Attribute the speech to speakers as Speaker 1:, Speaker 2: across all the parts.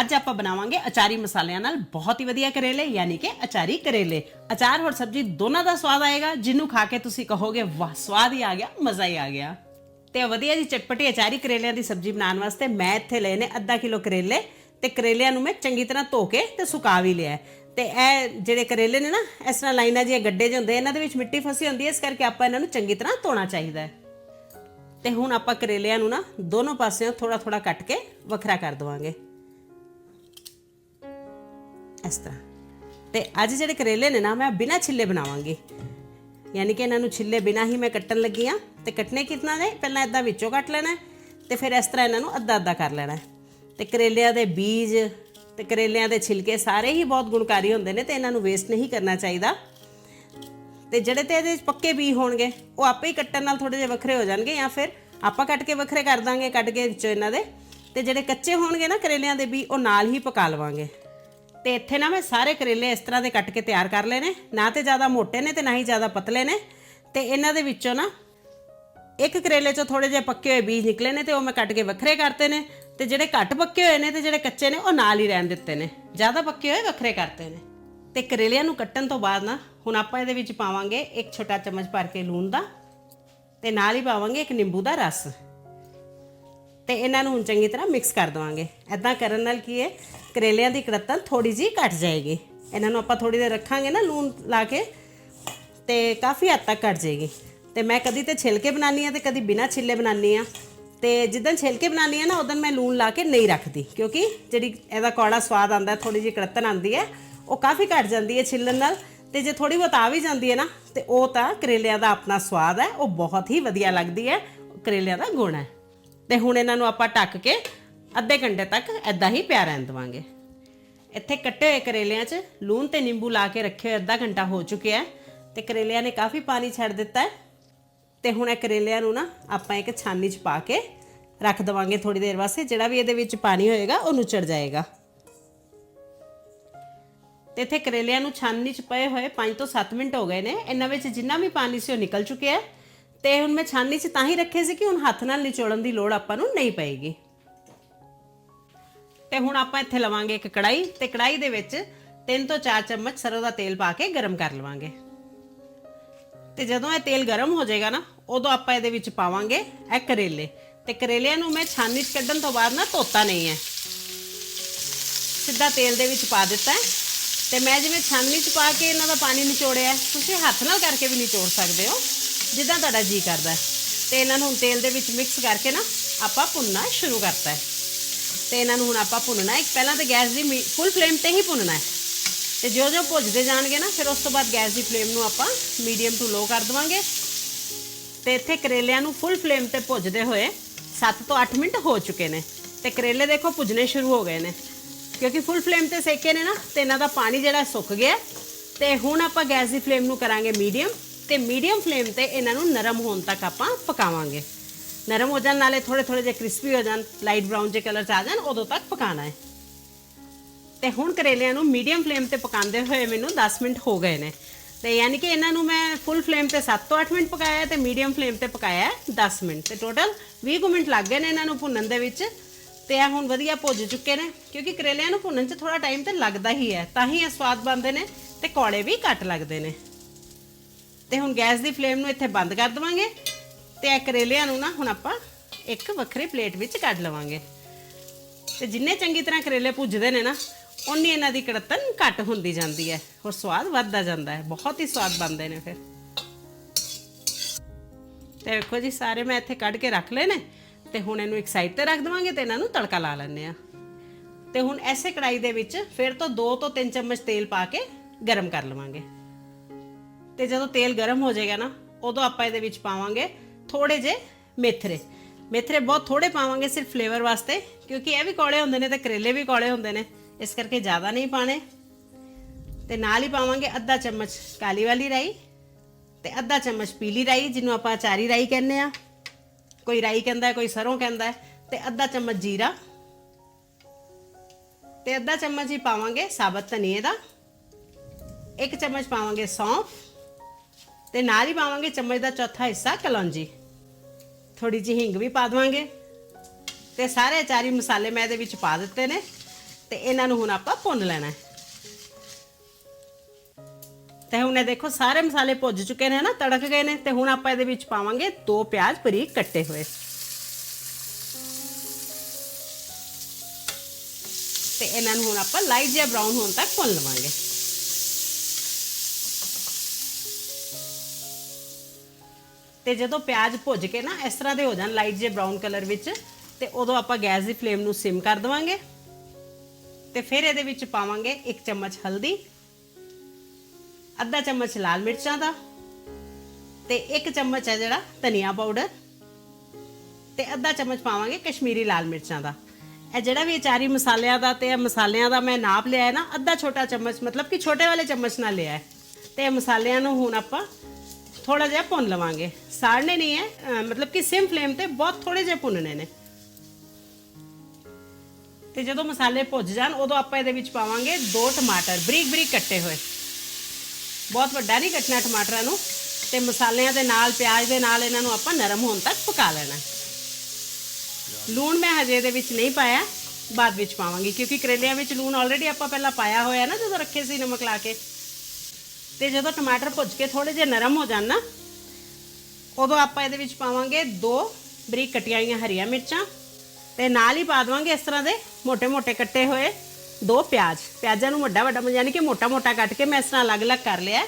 Speaker 1: ਅੱਜ ਆਪਾਂ ਬਣਾਵਾਂਗੇ ਅਚਾਰੀ ਮਸਾਲਿਆਂ ਨਾਲ ਬਹੁਤ ਹੀ ਵਧੀਆ ਕਰੇਲੇ, ਯਾਨੀ ਕਿ ਅਚਾਰੀ ਕਰੇਲੇ। ਅਚਾਰ ਹੋਰ ਸਬਜ਼ੀ ਦੋਨਾਂ ਦਾ ਸਵਾਦ ਆਏਗਾ ਜਿਹਨੂੰ ਖਾ ਕੇ ਤੁਸੀਂ ਕਹੋਗੇ, ਵਾਹ, ਸਵਾਦ ਹੀ ਆ ਗਿਆ, ਮਜ਼ਾ ਹੀ ਆ ਗਿਆ। ਤੇ ਵਧੀਆ ਜੀ ਚਟਪਟੀ ਅਚਾਰੀ ਕਰੇਲਿਆਂ ਦੀ ਸਬਜ਼ੀ ਬਣਾਉਣ ਵਾਸਤੇ ਮੈਂ ਇੱਥੇ ਲਏ ਨੇ ਅੱਧਾ ਕਿਲੋ ਕਰੇਲੇ, ਤੇ ਕਰੇਲਿਆਂ ਨੂੰ ਮੈਂ ਚੰਗੀ ਤਰ੍ਹਾਂ ਧੋ ਕੇ ਤੇ ਸੁਕਾ ਵੀ ਲਿਆ ਹੈ। ਤੇ ਇਹ ਜਿਹੜੇ ਕਰੇਲੇ ਨੇ ਨਾ, ਇਸ ਤਰ੍ਹਾਂ ਲਾਈਨਾਂ ਜਿਹੀਆਂ ਗੱਡੇ ਜਿਹੇ ਹੁੰਦੇ ਇਹਨਾਂ ਦੇ ਵਿੱਚ ਮਿੱਟੀ ਫਸੀ ਹੁੰਦੀ ਹੈ, ਇਸ ਕਰਕੇ ਆਪਾਂ ਇਹਨਾਂ ਨੂੰ ਚੰਗੀ ਤਰ੍ਹਾਂ ਧੋਣਾ ਚਾਹੀਦਾ ਹੈ। ਤੇ ਹੁਣ ਆਪਾਂ ਕਰੇਲਿਆਂ ਨੂੰ ਨਾ ਦੋਨੋਂ ਪਾਸਿਓਂ ਥੋੜਾ ਥੋੜਾ ਕੱਟ ਕੇ ਵੱਖਰਾ ਕਰ ਦਵਾਂਗੇ। ਇਸ ਤਰ੍ਹਾਂ। ਤੇ ਅੱਜ ਜਿਹੜੇ ਕਰੇਲੇ ਨੇ ਨਾ, ਮੈਂ ਬਿਨਾਂ ਛਿੱਲੇ ਬਣਾਵਾਂਗੀ। ਯਾਨੀ ਕਿ ਇਹਨਾਂ ਨੂੰ ਛਿੱਲੇ ਬਿਨਾਂ ਹੀ ਮੈਂ ਕੱਟਣ ਲੱਗੀ ਆ। ਤੇ ਕੱਟਨੇ ਕਿਤਨਾ ਨੇ? ਪਹਿਲਾਂ ਇਦਾਂ ਵਿੱਚੋਂ ਕੱਟ ਲੈਣਾ ਹੈ, ਤੇ ਫਿਰ ਇਸ ਤਰ੍ਹਾਂ ਇਹਨਾਂ ਨੂੰ ਅੱਧਾ ਅੱਧਾ ਕਰ ਲੈਣਾ ਹੈ। ਤੇ ਕਰੇਲਿਆਂ ਦੇ ਬੀਜ, ਤੇ ਕਰੇਲਿਆਂ ਦੇ ਛਿਲਕੇ ਸਾਰੇ ਹੀ ਬਹੁਤ ਗੁਣਕਾਰੀ ਹੁੰਦੇ ਨੇ ਤੇ ਇਹਨਾਂ ਨੂੰ ਵੇਸਟ ਨਹੀਂ ਕਰਨਾ ਚਾਹੀਦਾ। ਤੇ ਜਿਹੜੇ ਤੇ ਇਹਦੇ ਪੱਕੇ ਬੀ ਹੋਣਗੇ, ਉਹ ਆਪੇ ਹੀ ਕੱਟਣ ਨਾਲ ਥੋੜੇ ਜਿਹੇ ਵੱਖਰੇ ਹੋ ਜਾਣਗੇ ਜਾਂ ਫਿਰ ਆਪਾਂ ਕੱਟ ਕੇ ਵੱਖਰੇ ਕਰ ਦਾਂਗੇ, ਕੱਟ ਕੇ ਵਿੱਚੋਂ ਇਹਨਾਂ ਦੇ। ਤੇ ਜਿਹੜੇ ਕੱਚੇ ਹੋਣਗੇ ਨਾ ਕਰੇਲਿਆਂ ਦੇ ਬੀ ਉਹ ਨਾਲ ਹੀ ਪਕਾ ਲਵਾਂਗੇ। ਤੇ ਇੱਥੇ ਨਾ ਮੈਂ ਸਾਰੇ ਕਰੇਲੇ ਇਸ ਤਰ੍ਹਾਂ ਦੇ ਕੱਟ ਕੇ ਤਿਆਰ ਕਰ ਲਏ ਨੇ। ਨਾ ਤੇ ਜ਼ਿਆਦਾ ਮੋਟੇ ਨੇ ਤੇ ਨਾ ਹੀ ਜ਼ਿਆਦਾ ਪਤਲੇ ਨੇ। ਤੇ ਇਹਨਾਂ ਦੇ ਵਿੱਚੋਂ ਨਾ ਇੱਕ ਕਰੇਲੇ ਚੋਂ ਥੋੜੇ ਜਿਹੇ ਪੱਕੇ ਹੋਏ ਬੀਜ ਨਿਕਲੇ ਨੇ ਤੇ ਉਹ ਮੈਂ ਕੱਟ ਕੇ ਵੱਖਰੇ ਕਰਤੇ ਨੇ। ਤੇ ਜਿਹੜੇ ਘੱਟ ਪੱਕੇ ਹੋਏ ਨੇ ਤੇ ਜਿਹੜੇ ਕੱਚੇ ਨੇ, ਉਹ ਨਾਲ ਹੀ ਰਹਿਣ ਦਿੱਤੇ ਨੇ। ਜ਼ਿਆਦਾ ਪੱਕੇ ਹੋਏ, ਵੱਖਰੇ ਕਰਤੇ ਨੇ। ਤੇ ਕਰੇਲਿਆਂ ਨੂੰ ਕੱਟਣ ਤੋਂ ਬਾਅਦ ਨਾ, ਹੁਣ ਆਪਾਂ ਇਹਦੇ ਵਿੱਚ ਪਾਵਾਂਗੇ ਇੱਕ ਛੋਟਾ ਚਮਚ ਭਰ ਕੇ ਲੂਣ ਦਾ ਤੇ ਨਾਲ ਹੀ ਪਾਵਾਂਗੇ ਇੱਕ ਨਿੰਬੂ ਦਾ ਰਸ। ਤੇ ਇਹਨਾਂ ਨੂੰ ਹੁਣ ਚੰਗੀ ਤਰ੍ਹਾਂ ਮਿਕਸ ਕਰ ਦਵਾਂਗੇ। ਐਦਾਂ ਕਰਨ ਨਾਲ ਕੀ ਹੈ, ਕਰੇਲਿਆਂ ਦੀ ਕੜਤਨ ਥੋੜੀ ਜੀ ਘਟ ਜਾਏਗੀ। ਇਹਨਾਂ ਨੂੰ ਆਪਾਂ ਥੋੜੀ ਦੇਰ ਰੱਖਾਂਗੇ ਨਾ ਲੂਣ ਲਾ ਕੇ ਤੇ ਕਾਫੀ ਹੱਦ ਤੱਕ ਘਟ ਜਾਏਗੀ। ਤੇ ਮੈਂ ਕਦੀ ਤੇ ਛਿਲਕੇ ਬਣਾਨੀ ਆ ਤੇ ਕਦੀ ਬਿਨਾ ਛਿੱਲੇ ਬਣਾਨੀ ਆ ਤੇ ਜਿੱਦਾਂ ਛਿਲਕੇ ਬਣਾਨੀ ਆ ਨਾ ਉਦੋਂ ਮੈਂ ਲੂਣ ਲਾ ਕੇ ਨਹੀਂ ਰੱਖਦੀ। ਕਿਉਂਕਿ ਜਿਹੜੀ ਇਹਦਾ ਕੌੜਾ ਸਵਾਦ ਆਂਦਾ ਥੋੜੀ ਜਿਹੀ ਕੜਤਨ ਆਂਦੀ ਹੈ, ਉਹ ਕਾਫੀ ਘਟ ਜਾਂਦੀ ਹੈ ਛਿੱਲਣ ਨਾਲ। ਤੇ ਜੇ ਥੋੜੀ ਬਹੁਤ ਆ ਵੀ ਜਾਂਦੀ ਹੈ ਨਾ, ਤੇ ਉਹ ਤਾਂ ਕਰੇਲਿਆਂ ਦਾ ਆਪਣਾ ਸਵਾਦ ਹੈ, ਉਹ ਬਹੁਤ ਹੀ ਵਧੀਆ ਲੱਗਦੀ ਹੈ, ਕਰੇਲਿਆਂ ਦਾ ਗੁਣ ਹੈ। ਤੇ ਹੁਣ ਇਹਨਾਂ ਨੂੰ ਆਪਾਂ ਢੱਕ ਕੇ ਅੱਧੇ ਘੰਟੇ ਤੱਕ ਐਦਾਂ ਹੀ ਪਿਆ ਰਹਿਣ ਦੇਵਾਂਗੇ। ਇੱਥੇ ਕੱਟੇ ਹੋਏ ਕਰੇਲਿਆਂ 'ਚ ਲੂਣ ਤੇ ਨਿੰਬੂ ਲਾ ਕੇ ਰੱਖੇ ਹੋਏ ਅੱਧਾ ਘੰਟਾ ਹੋ ਚੁੱਕਿਆ ਹੈ ਤੇ ਕਰੇਲਿਆਂ ਨੇ ਕਾਫੀ ਪਾਣੀ ਛੱਡ ਦਿੱਤਾ ਹੈ। ਤੇ ਹੁਣ ਇਹ ਕਰੇਲਿਆਂ ਨੂੰ ਨਾ ਆਪਾਂ ਇੱਕ ਛਾਨੀ 'ਚ ਪਾ ਕੇ ਰੱਖ ਦਵਾਂਗੇ ਥੋੜੀ ਦੇਰ ਵਾਸਤੇ, ਜਿਹੜਾ ਵੀ ਇਹਦੇ ਵਿੱਚ ਪਾਣੀ ਹੋਏਗਾ ਉਹ ਨੁਚੜ ਜਾਏਗਾ। ਤੇ ਇੱਥੇ ਕਰੇਲਿਆਂ ਨੂੰ ਛਾਨੀ 'ਚ ਪਏ ਹੋਏ 5 ਤੋਂ 7 ਮਿੰਟ ਹੋ ਗਏ ਨੇ। ਇਹਨਾਂ ਵਿੱਚ ਜਿੰਨਾ ਵੀ ਪਾਣੀ ਸੀ ਉਹ ਨਿਕਲ ਚੁੱਕਿਆ ਹੈ। ਤੇ ਹੁਣ ਮੈਂ ਛਾਨਣੀ 'ਚ ਤਾਂ ਹੀ ਰੱਖੇ ਸੀ ਕਿ ਹੁਣ ਹੱਥ ਨਾਲ ਨਿਚੋੜਨ ਦੀ ਲੋੜ ਆਪਾਂ ਨੂੰ ਨਹੀਂ ਪਏਗੀ। ਤੇ ਹੁਣ ਆਪਾਂ ਇੱਥੇ ਲਵਾਂਗੇ ਇੱਕ ਕੜਾਈ ਤੇ ਕੜਾਈ ਦੇ ਵਿੱਚ 3 ਤੋਂ 4 ਚਮਚ ਸਰੋਂ ਦਾ ਤੇਲ ਪਾ ਕੇ ਗਰਮ ਕਰ ਲਵਾਂਗੇ। ਤੇ ਜਦੋਂ ਇਹ ਤੇਲ ਗਰਮ ਹੋ ਜਾਏਗਾ ਨਾ, ਉਦੋਂ ਆਪਾਂ ਇਹਦੇ ਵਿੱਚ ਪਾਵਾਂਗੇ ਇਹ ਕਰੇਲੇ। ਤੇ ਕਰੇਲਿਆਂ ਨੂੰ ਮੈਂ ਛਾਨਣੀ 'ਚ ਕੱਢਣ ਤੋਂ ਬਾਅਦ ਨਾ ਧੋਤਾ ਨਹੀਂ ਹੈ। ਸਿੱਧਾ ਤੇਲ ਦੇ ਵਿੱਚ ਪਾ ਦਿੱਤਾ ਹੈ। ਤੇ ਮੈਂ ਜਿਵੇਂ ਛਾਨਣੀ 'ਚ ਪਾ ਕੇ ਇਹਨਾਂ ਦਾ ਪਾਣੀ ਨਿਚੋੜਿਆ ਤੁਸੀਂ ਹੱਥ ਨਾਲ ਕਰਕੇ ਵੀ ਨਿਚੋੜ ਸਕਦੇ ਹੋ। ਜਿੱਦਾਂ ਤੁਹਾਡਾ ਜੀ ਕਰਦਾ ਹੈ। ਤੇ ਇਹਨਾਂ ਨੂੰ ਹੁਣ ਤੇਲ ਦੇ ਵਿੱਚ ਮਿਕਸ ਕਰਕੇ ਨਾ ਆਪਾਂ ਭੁੰਨਣਾ ਸ਼ੁਰੂ ਕਰਤਾ ਹੈ। ਤੇ ਇਹਨਾਂ ਨੂੰ ਹੁਣ ਆਪਾਂ ਭੁੰਨਣਾ ਹੈ। ਪਹਿਲਾਂ ਤਾਂ ਗੈਸ ਦੀ ਫੁੱਲ ਫਲੇਮ ਤੇ ਹੀ ਭੁੰਨਣਾ ਹੈ। ਤੇ ਜਿਉਂ ਜਿਉਂ ਭੁੱਜਦੇ ਜਾਣਗੇ ਨਾ, ਫਿਰ ਉਸ ਤੋਂ ਬਾਅਦ ਗੈਸ ਦੀ ਫਲੇਮ ਨੂੰ ਆਪਾਂ ਮੀਡੀਅਮ ਟੂ ਲੋ ਕਰ ਦਵਾਂਗੇ। ਤੇ ਇੱਥੇ ਕਰੇਲਿਆਂ ਨੂੰ ਫੁੱਲ ਫਲੇਮ ਤੇ ਭੁੱਜਦੇ ਹੋਏ 7 ਤੋਂ 8 ਮਿੰਟ ਹੋ ਚੁੱਕੇ ਨੇ। ਤੇ ਕਰੇਲੇ ਦੇਖੋ ਭੁੱਜਣੇ ਸ਼ੁਰੂ ਹੋ ਗਏ ਨੇ। ਕਿਉਂਕਿ ਫੁੱਲ ਫਲੇਮ ਤੇ ਸੇਕੇ ਨੇ ਨਾ, ਤੇ ਇਹਨਾਂ ਦਾ ਪਾਣੀ ਜਿਹੜਾ ਸੁੱਕ ਗਿਆ ਤੇ ਹੁਣ ਆਪਾਂ ਗੈਸ ਦੀ ਫਲੇਮ ਨੂੰ ਕਰਾਂਗੇ ਮੀਡੀਅਮ ਤੇ ਮੀਡੀਅਮ ਫਲੇਮ ਤੇ ਇਹਨਾਂ ਨੂੰ ਨਰਮ ਹੋਣ ਤੱਕ ਆਪਾਂ ਪਕਾਵਾਂਗੇ। ਨਰਮ ਹੋ ਜਾਣ, ਨਾਲੇ ਥੋੜੇ ਥੋੜੇ ਜਿਹੇ ਕ੍ਰਿਸਪੀ ਹੋ ਜਾਣ, ਲਾਈਟ ਬ੍ਰਾਊਨ ਜੇ ਕਲਰ ਚ ਆ ਜਾਣ, ਉਦੋਂ ਤੱਕ ਪਕਾਣਾ ਹੈ। ਤੇ ਹੁਣ ਕਰੇਲਿਆਂ ਨੂੰ ਮੀਡੀਅਮ ਫਲੇਮ ਤੇ ਪਕਾਉਂਦੇ ਹੋਏ ਮੈਨੂੰ 10 ਮਿੰਟ ਹੋ ਗਏ ਨੇ। ਤੇ ਯਾਨੀ ਕਿ ਇਹਨਾਂ ਨੂੰ ਮੈਂ ਫੁੱਲ ਫਲੇਮ ਤੇ 7 ਤੋਂ 8 ਮਿੰਟ ਪਕਾਇਆ ਤੇ ਮੀਡੀਅਮ ਫਲੇਮ ਤੇ ਪਕਾਇਆ ਹੈ 10 ਮਿੰਟ। ਤੇ ਟੋਟਲ 20 ਕੁ ਮਿੰਟ ਲੱਗ ਗਏ ਨੇ ਇਹਨਾਂ ਨੂੰ ਭੁੰਨਣ ਦੇ ਵਿੱਚ। ਤੇ ਇਹ ਹੁਣ ਵਧੀਆ ਭੁੱਜ ਚੁੱਕੇ ਨੇ, ਕਿਉਂਕਿ ਕਰੇਲਿਆਂ ਨੂੰ ਭੁੰਨਣ 'ਚ ਥੋੜਾ ਟਾਈਮ ਤੇ ਲੱਗਦਾ ਹੀ ਹੈ, ਤਾਂ ਹੀ ਇਹ ਸਵਾਦ ਬਣਦੇ ਨੇ ਤੇ ਕੌੜੇ ਵੀ ਘੱਟ ਲੱਗਦੇ ਨੇ। ਤੇ ਹੁਣ ਗੈਸ ਦੀ ਫਲੇਮ ਨੂੰ ਇੱਥੇ ਬੰਦ ਕਰ ਦਵਾਂਗੇ ਤੇ ਇਹ ਕਰੇਲਿਆਂ ਨੂੰ ਨਾ ਹੁਣ ਆਪਾਂ ਇੱਕ ਵੱਖਰੇ ਪਲੇਟ ਵਿੱਚ ਕੱਢ ਲਵਾਂਗੇ। ਤੇ ਜਿੰਨੇ ਚੰਗੀ ਤਰ੍ਹਾਂ ਕਰੇਲੇ ਭੁੱਜਦੇ ਨੇ ਨਾ ਉਨੀ ਇਹਨਾਂ ਦੀ ਕੜਤਨ ਘੱਟ ਹੁੰਦੀ ਜਾਂਦੀ ਹੈ ਔਰ ਸਵਾਦ ਵੱਧਦਾ ਜਾਂਦਾ ਹੈ, ਬਹੁਤ ਹੀ ਸਵਾਦ ਬਣਦੇ ਨੇ ਫਿਰ। ਤੇ ਵੇਖੋ ਜੀ, ਸਾਰੇ ਮੈਂ ਇੱਥੇ ਕੱਢ ਕੇ ਰੱਖ ਲਏ ਨੇ ਤੇ ਹੁਣ ਇਹਨੂੰ ਇੱਕ ਸਾਈਡ ਤੇ ਰੱਖ ਦਵਾਂਗੇ ਤੇ ਇਹਨਾਂ ਨੂੰ ਤੜਕਾ ਲਾ ਲੈਣੇ ਆ ਤੇ ਹੁਣ ਐਸੇ ਕੜਾਈ ਦੇ ਵਿੱਚ ਫਿਰ ਤੋਂ 2 ਤੋਂ 3 ਚਮਚ ਤੇਲ ਪਾ ਕੇ ਗਰਮ ਕਰ ਲਵਾਂਗੇ। ਤੇ ਜਦੋਂ ਤੇਲ ਗਰਮ ਹੋ ਜਾਏਗਾ ਨਾ ਉਦੋਂ ਆਪਾਂ ਇਹਦੇ ਵਿੱਚ ਪਾਵਾਂਗੇ ਥੋੜੇ ਜੇ ਮੇਥਰੇ। ਮੇਥਰੇ ਬਹੁਤ ਥੋੜੇ ਪਾਵਾਂਗੇ ਸਿਰਫ ਫਲੇਵਰ ਵਾਸਤੇ ਕਿਉਂਕਿ ਇਹ ਵੀ ਕੌੜੇ ਹੁੰਦੇ ਨੇ ਤੇ ਕਰੇਲੇ ਵੀ ਕੌੜੇ ਹੁੰਦੇ ਨੇ। ਇਸ ਕਰਕੇ ਜ਼ਿਆਦਾ ਨਹੀਂ ਪਾਣੇ ਤੇ ਨਾਲ ਹੀ ਪਾਵਾਂਗੇ ਅੱਧਾ ਚਮਚ ਕਾਲੀ ਵਾਲੀ ਰਾਈ ਤੇ ਅੱਧਾ ਚਮਚ ਪੀਲੀ ਰਾਈ ਜਿਹਨੂੰ ਆਪਾਂ ਚਾਰੀ ਰਾਈ ਕਹਿੰਦੇ ਆ ਕੋਈ ਰਾਈ ਕਹਿੰਦਾ ਕੋਈ ਸਰੋਂ ਕਹਿੰਦਾ ਹੈ, ਤੇ ਅੱਧਾ ਚਮਚ ਜੀਰਾ। ਤੇ ਅੱਧਾ ਚਮਚ ਹੀ ਪਾਵਾਂਗੇ ਸਾਬਤ ਧਨੀਏ ਦਾ। ਇੱਕ ਚਮਚ ਪਾਵਾਂਗੇ ਸੌਂਫ। ਤੇ ਨਾਲ ਹੀ ਪਾਵਾਂਗੇ ਚਮਚ ਦਾ ਚੌਥਾ ਹਿੱਸਾ, ਕਲੌਂਜੀ। ਥੋੜੀ ਜਿਹੀ ਹਿੰਗ ਵੀ ਪਾ ਦਵਾਂਗੇ। ਤੇ ਸਾਰੇ ਚਾਰੀ ਮਸਾਲੇ ਮੈਂ ਇਹਦੇ ਵਿੱਚ ਪਾ ਦਿੱਤੇ ਨੇ ਤੇ ਇਹਨਾਂ ਨੂੰ ਹੁਣ ਆਪਾਂ ਭੁੰਨ ਲੈਣਾ ਹੈ। ਤੇ ਹੁਣ ਇਹ ਦੇਖੋ, ਸਾਰੇ ਮਸਾਲੇ ਭੁੱਜ ਚੁੱਕੇ ਨੇ ਨਾ ਤੜਕ ਗਏ ਨੇ। ਤੇ ਹੁਣ ਆਪਾਂ ਇਹਦੇ ਵਿੱਚ ਪਾਵਾਂਗੇ ਦੋ ਪਿਆਜ਼ ਬਰੀਕ ਕੱਟੇ ਹੋਏ। ਤੇ ਇਹਨਾਂ ਨੂੰ ਹੁਣ ਆਪਾਂ ਲਾਈਟ ਜਿਹਾ ਬਰਾਊਨ ਹੋਣ ਤੱਕ ਭੁੰਨ ਲਵਾਂਗੇ। ਤੇ ਜਦੋਂ ਪਿਆਜ਼ ਭੁੱਜ ਕੇ ਨਾ ਇਸ ਤਰ੍ਹਾਂ ਦੇ ਹੋ ਜਾਣ ਲਾਈਟ ਜਿਹਾ ਬਰਾਊਨ ਕਲਰ ਵਿੱਚ, ਤੇ ਉਦੋਂ ਆਪਾਂ ਗੈਸ ਦੀ ਫਲੇਮ ਨੂੰ ਸਿਮ ਕਰ ਦੇਵਾਂਗੇ। ਤੇ ਫਿਰ ਇਹਦੇ ਵਿੱਚ ਪਾਵਾਂਗੇ 1 ਚਮਚ ਹਲਦੀ, ਅੱਧਾ ਚਮਚ ਲਾਲ ਮਿਰਚਾਂ ਦਾ, ਤੇ 1 ਚਮਚ ਹੈ ਜਿਹੜਾ ਧਨੀਆ ਪਾਊਡਰ ਤੇ ਅੱਧਾ ਚਮਚ ਪਾਵਾਂਗੇ ਕਸ਼ਮੀਰੀ ਲਾਲ ਮਿਰਚਾਂ ਦਾ। ਇਹ ਜਿਹੜਾ ਵੀ ਅਚਾਰੀ ਮਸਾਲਿਆਂ ਦਾ ਤੇ ਇਹ ਮਸਾਲਿਆਂ ਦਾ ਮੈਂ ਨਾਪ ਲਿਆ ਹੈ ਨਾ, ਅੱਧਾ ਛੋਟਾ ਚਮਚ, ਮਤਲਬ ਕਿ ਛੋਟੇ ਵਾਲੇ ਚਮਚ ਨਾਲ ਲਿਆ ਹੈ। ਤੇ ਇਹ ਮਸਾਲਿਆਂ ਨੂੰ ਹੁਣ ਆਪਾਂ ਥੋੜਾ ਜਿਹਾ ਭੁੰਨ ਲਵਾਂਗੇ ਸਾੜਨੇ ਨਹੀਂ ਹੈ ਮਤਲਬ ਕਿ ਸਿਮ ਫਲੇਮ ਤੇ ਬਹੁਤ ਥੋੜੇ ਜਿਹਾ ਭੁੰਨਣੇ ਨੇ ਤੇ ਜਦੋਂ ਮਸਾਲੇ ਭੁੱਜ ਜਾਣ ਉਦੋਂ ਆਪਾਂ ਇਹਦੇ ਵਿੱਚ ਪਾਵਾਂਗੇ ਦੋ ਟਮਾਟਰ ਬਰੀਕ ਬਰੀਕ ਕੱਟੇ ਹੋਏ ਬਹੁਤ ਵੱਡਾ ਨਹੀਂ ਕੱਟਣਾ ਟਮਾਟਰਾਂ ਨੂੰ ਤੇ ਮਸਾਲਿਆਂ ਦੇ ਨਾਲ ਪਿਆਜ਼ ਦੇ ਨਾਲ ਇਹਨਾਂ ਨੂੰ ਆਪਾਂ ਨਰਮ ਹੋਣ ਤੱਕ ਪਕਾ ਲੈਣਾ ਲੂਣ ਮੈਂ ਹਜੇ ਇਹਦੇ ਵਿੱਚ ਨਹੀਂ ਪਾਇਆ ਬਾਅਦ ਵਿੱਚ ਪਾਵਾਂਗੀ ਕਿਉਂਕਿ ਕਰੇਲਿਆਂ ਵਿੱਚ ਲੂਣ ਆਲਰੇਡੀ ਆਪਾਂ ਪਹਿਲਾਂ ਪਾਇਆ ਹੋਇਆ ਨਾ ਜਦੋਂ ਰੱਖੇ ਸੀ ਨਮਕ ਲਾ ਕੇ ਤੇ ਜਦੋਂ ਟਮਾਟਰ ਭੁੱਜ ਕੇ ਥੋੜੇ ਜਿਹਾ ਨਰਮ ਹੋ ਜਾਣ ਨਾ, ਉਦੋਂ ਆਪਾਂ ਇਹਦੇ ਵਿੱਚ ਪਾਵਾਂਗੇ ਦੋ ਬਰੀਕ ਕਟੀਆਂ ਹੋਈਆਂ ਹਰੀਆਂ ਮਿਰਚਾਂ ਤੇ ਨਾਲ ਹੀ ਪਾ ਦਵਾਂਗੇ ਇਸ ਤਰ੍ਹਾਂ ਦੇ ਮੋਟੇ ਮੋਟੇ ਕੱਟੇ ਹੋਏ ਦੋ ਪਿਆਜ਼। ਪਿਆਜ਼ਾਂ ਨੂੰ ਵੱਡਾ ਵੱਡਾ ਯਾਨੀ ਕਿ ਮੋਟਾ-ਮੋਟਾ ਕੱਟ ਕੇ ਮੈਂ ਇਸ ਤਰ੍ਹਾਂ ਅਲੱਗ-ਅਲੱਗ ਕਰ ਲਿਆ।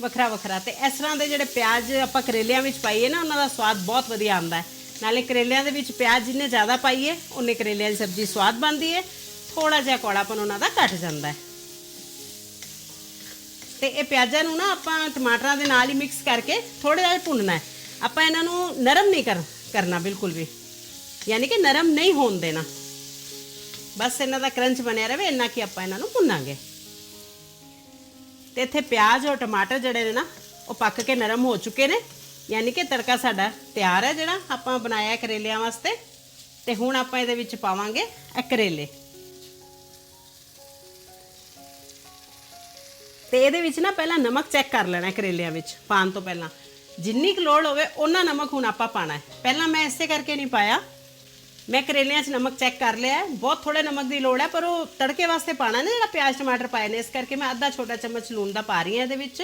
Speaker 1: ਵੱਖਰਾ ਵੱਖਰਾ ਤੇ ਇਸ ਤਰ੍ਹਾਂ ਦੇ ਜਿਹੜੇ ਪਿਆਜ਼ ਆਪਾਂ ਕਰੇਲਿਆਂ ਵਿੱਚ ਪਾਈਏ ਨਾ, ਉਹਨਾਂ ਦਾ ਸਵਾਦ ਬਹੁਤ ਵਧੀਆ ਆਉਂਦਾ ਨਾਲੇ ਕਰੇਲਿਆਂ ਦੇ ਵਿੱਚ ਪਿਆਜ਼ ਜਿੰਨੇ ਜ਼ਿਆਦਾ ਪਾਈਏ ਉਹਨੇ ਕਰੇਲਿਆਂ ਦੀ ਸਬਜ਼ੀ ਸਵਾਦ ਬਣਦੀ ਹੈ। ਥੋੜਾ ਜਿਹਾ ਕੋੜਾਪਨ ਉਹਨਾਂ ਦਾ ਘਟ ਜਾਂਦਾ ਹੈ। ਤੇ ਇਹ ਪਿਆਜ਼ਾਂ ਨੂੰ ਨਾ ਆਪਾਂ ਟਮਾਟਰਾਂ ਦੇ ਨਾਲ ਹੀ ਮਿਕਸ ਕਰਕੇ ਥੋੜਾ ਜਿਹਾ ਭੁੰਨਣਾ ਹੈ। ਆਪਾਂ ਇਹਨਾਂ ਨੂੰ ਨਰਮ ਨਹੀਂ ਕਰ ਕਰਨਾ ਬਿਲਕੁਲ ਵੀ। ਯਾਨੀ ਕਿ ਨਰਮ ਨਹੀਂ ਹੋਣ ਦੇਣਾ। ਬਸ ਇਹਨਾਂ ਦਾ ਕਰੰਚ ਬਣਿਆ ਰਵੇ ਇੰਨਾ ਕਿ ਆਪਾਂ ਇਹਨਾਂ ਨੂੰ ਭੁੰਨਾਂਗੇ। ਤੇ ਇੱਥੇ ਪਿਆਜ਼ ਔਰ ਟਮਾਟਰ ਜਿਹੜੇ ਨੇ ਨਾ, ਉਹ ਪੱਕ ਕੇ ਨਰਮ ਹੋ ਚੁੱਕੇ ਨੇ। ਯਾਨੀ ਕਿ ਤੜਕਾ ਸਾਡਾ ਤਿਆਰ ਹੈ ਜਿਹੜਾ ਆਪਾਂ ਬਣਾਇਆ ਕਰੇਲਿਆਂ ਵਾਸਤੇ। ਤੇ ਹੁਣ ਆਪਾਂ ਇਹਦੇ ਵਿੱਚ ਪਾਵਾਂਗੇ ਇਹ ਕਰੇਲੇ ਤੇ ਇਹਦੇ ਵਿੱਚ ਨਾ ਪਹਿਲਾਂ ਨਮਕ ਚੈੱਕ ਕਰ ਲੈਣਾ ਕਰੇਲਿਆਂ ਵਿੱਚ ਪਾਣ ਤੋਂ ਪਹਿਲਾਂ। ਜਿੰਨੀ ਕੁ ਲੋੜ ਹੋਵੇ, ਉਹਨਾਂ ਨਮਕ ਹੁਣ ਆਪਾਂ ਪਾਣਾ ਹੈ। ਪਹਿਲਾਂ ਮੈਂ ਇਸੇ ਕਰਕੇ ਨਹੀਂ ਪਾਇਆ। ਮੈਂ ਕਰੇਲਿਆਂ 'ਚ ਨਮਕ ਚੈੱਕ ਕਰ ਲਿਆ ਬਹੁਤ ਥੋੜੇ ਨਮਕ ਦੀ ਲੋੜ ਹੈ, ਪਰ ਉਹ ਤੜਕੇ ਵਾਸਤੇ ਪਾਣਾ ਨਾ, ਜਿਹੜਾ ਪਿਆਜ਼ ਟਮਾਟਰ ਪਾਏ ਨੇ, ਇਸ ਕਰਕੇ ਮੈਂ ਅੱਧਾ ਛੋਟਾ ਚਮਚ ਲੂਣ ਦਾ ਪਾ ਰਹੀ ਹਾਂ ਇਹਦੇ ਵਿੱਚ।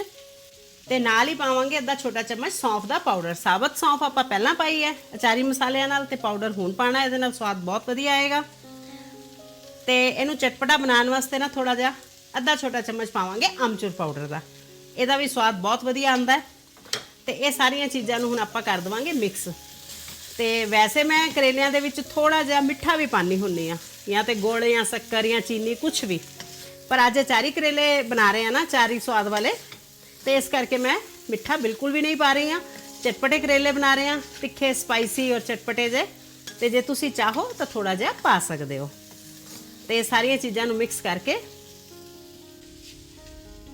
Speaker 1: ਤੇ ਨਾਲ ਹੀ ਪਾਵਾਂਗੇ ਅੱਧਾ ਛੋਟਾ ਚਮਚ ਸੌਂਫ ਦਾ ਪਾਊਡਰ। ਸਾਬਤ ਸੌਂਫ ਆਪਾਂ ਪਹਿਲਾਂ ਪਾਈ ਹੈ, ਅਚਾਰੀ ਮਸਾਲਿਆਂ ਨਾਲ, ਤੇ ਪਾਊਡਰ ਹੁਣ ਪਾਣਾ ਇਹਦੇ ਨਾਲ ਸਵਾਦ ਬਹੁਤ ਵਧੀਆ ਆਏਗਾ। ਤੇ ਇਹਨੂੰ ਚਟਪਟਾ ਬਣਾਉਣ ਵਾਸਤੇ ਨਾ ਥੋੜਾ ਜਿਹਾ ਅੱਧਾ ਛੋਟਾ ਚਮਚ ਪਾਵਾਂਗੇ ਅਮਚੂਰ ਪਾਊਡਰ ਦਾ। ਇਹਦਾ ਵੀ ਸਵਾਦ ਬਹੁਤ ਵਧੀਆ ਆਉਂਦਾ ਹੈ। ਤੇ ਇਹ ਸਾਰੀਆਂ ਚੀਜ਼ਾਂ ਨੂੰ ਹੁਣ ਆਪਾਂ ਕਰ ਦਵਾਂਗੇ ਮਿਕਸ ਤੇ ਵੈਸੇ ਮੈਂ ਕਰੇਲਿਆਂ ਦੇ ਵਿੱਚ ਥੋੜਾ ਜਿਹਾ ਮਿੱਠਾ ਵੀ ਪਾਣੀ ਹੁੰਨੀ ਆ ਜਾਂ ਤੇ ਗੁੜ ਜਾਂ ਸ਼ੱਕਰ ਜਾਂ ਚੀਨੀ ਕੁਝ ਵੀ। ਪਰ ਅੱਜ ਚਾਰੀ ਕਰੇਲੇ ਬਣਾ ਰਹੇ ਆ ਨਾ, ਚਾਰੀ ਸਵਾਦ ਵਾਲੇ। ਤੇ ਇਸ ਕਰਕੇ ਮੈਂ ਮਿੱਠਾ ਬਿਲਕੁਲ ਵੀ ਨਹੀਂ ਪਾ ਰਹੀ ਆ ਚਟਪਟੇ ਕਰੇਲੇ ਬਣਾ ਰਹੇ ਆ ਤਿੱਖੇ, ਸਪਾਈਸੀ ਔਰ ਚਟਪਟੇ ਜੇ। ਤੇ ਜੇ ਤੁਸੀਂ ਚਾਹੋ ਤਾਂ ਥੋੜਾ ਜਿਹਾ ਪਾ ਸਕਦੇ ਹੋ। ਤੇ ਇਹ ਸਾਰੀਆਂ ਚੀਜ਼ਾਂ ਨੂੰ ਮਿਕਸ ਕਰਕੇ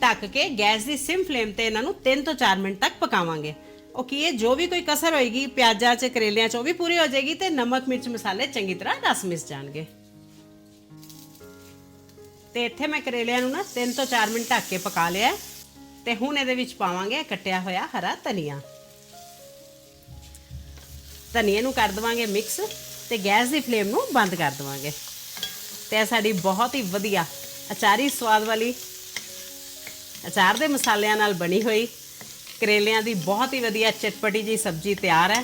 Speaker 1: ਢੱਕ ਕੇ ਗੈਸ ਦੀ ਸਿਮ ਫਲੇਮ ਤੇ ਇਹਨਾਂ ਨੂੰ 3 ਤੋਂ 4 ਮਿੰਟ ਤੱਕ ਪਕਾਵਾਂਗੇ। ਉਹ ਕੀ ਇਹ ਜੋ ਵੀ ਕੋਈ ਕਸਰ ਹੋਏਗੀ, ਪਿਆਜ਼ਾਂ 'ਚ, ਕਰੇਲਿਆਂ 'ਚ, ਉਹ ਵੀ ਪੂਰੀ ਹੋ ਜਾਏਗੀ ਤੇ ਨਮਕ, ਮਿਰਚ, ਮਸਾਲੇ ਚੰਗੀ ਤਰ੍ਹਾਂ ਰਸ ਮਿਸ ਜਾਣਗੇ। ਤੇ ਇੱਥੇ ਮੈਂ ਕਰੇਲਿਆਂ ਨੂੰ ਨਾ 3 ਤੋਂ 4 ਮਿੰਟ ਢੱਕ ਕੇ ਪਕਾ ਲਿਆ ਤੇ ਹੁਣ ਇਹਦੇ ਵਿੱਚ ਪਾਵਾਂਗੇ ਕੱਟਿਆ ਹੋਇਆ ਹਰਾ ਧਨੀਆ। ਧਨੀਏ ਨੂੰ ਕਰ ਦਵਾਂਗੇ ਮਿਕਸ ਤੇ ਗੈਸ ਦੀ ਫਲੇਮ ਨੂੰ ਬੰਦ ਕਰ ਦਵਾਂਗੇ। ਤੇ ਇਹ ਸਾਡੀ ਬਹੁਤ ਹੀ ਵਧੀਆ, ਅਚਾਰੀ ਸਵਾਦ ਵਾਲੀ ਅਚਾਰ ਦੇ ਮਸਾਲਿਆਂ ਨਾਲ ਬਣੀ ਹੋਈ ਕਰੇਲਿਆਂ ਦੀ ਬਹੁਤ ਹੀ ਵਧੀਆ ਚਟਪਟੀ ਜੀ ਸਬਜ਼ੀ ਤਿਆਰ ਹੈ।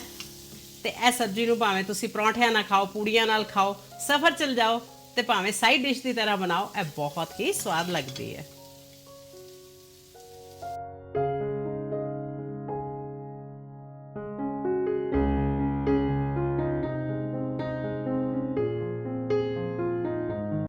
Speaker 1: ਤੇ ਇਹ ਸਬਜ਼ੀ ਨੂੰ ਭਾਵੇਂ ਤੁਸੀਂ ਪਰੌਂਠਿਆਂ ਨਾਲ ਖਾਓ, ਪੂੜੀਆਂ ਨਾਲ ਖਾਓ, ਸਫ਼ਰ ਚਲ ਜਾਓ ਤੇ ਭਾਵੇਂ ਸਾਈਡ ਡਿਸ਼ ਦੀ ਤਰ੍ਹਾਂ ਬਣਾਓ, ਇਹ ਬਹੁਤ ਹੀ ਸਵਾਦ ਲੱਗਦੀ ਹੈ।